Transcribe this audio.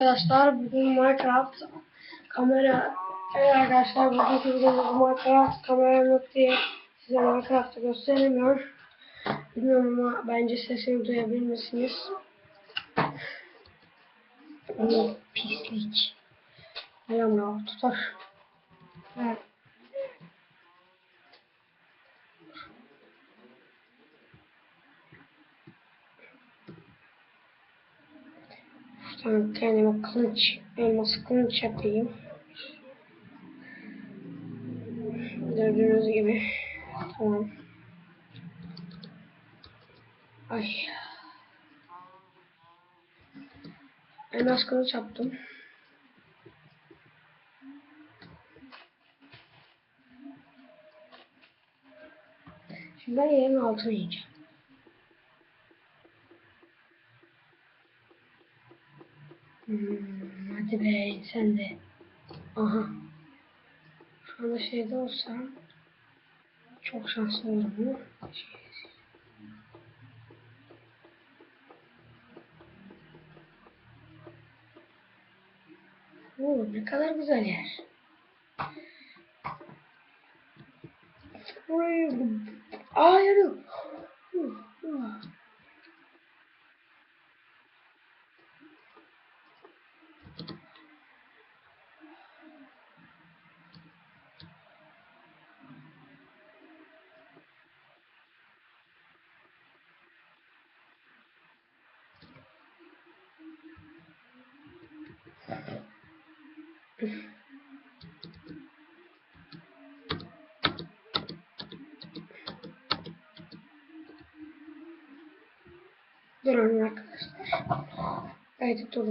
Arkadaşlar bugün Minecraft kamera Evet arkadaşlar bugün videomuz Minecraft kamera yok diye size Minecraft'ı gösteremiyor. Bilmiyorum ama bence sesimi duyabilirsiniz. Oh, pislik. Ya tutar. Evet. Şuradan kendime kılıç, elmas kılıç yapayım. Gördüğünüz gibi. Tamam. Ay. Elmas kılıç yaptım. Şimdi ben yerin altına yiyeceğim. Hmm, hadi be sen de. Aha. Şu anda şeyde olsam çok şanslı olurum Oo, ne kadar güzel yer. Aa yanıyor. Durun arkadaşlar. Kaydı durun.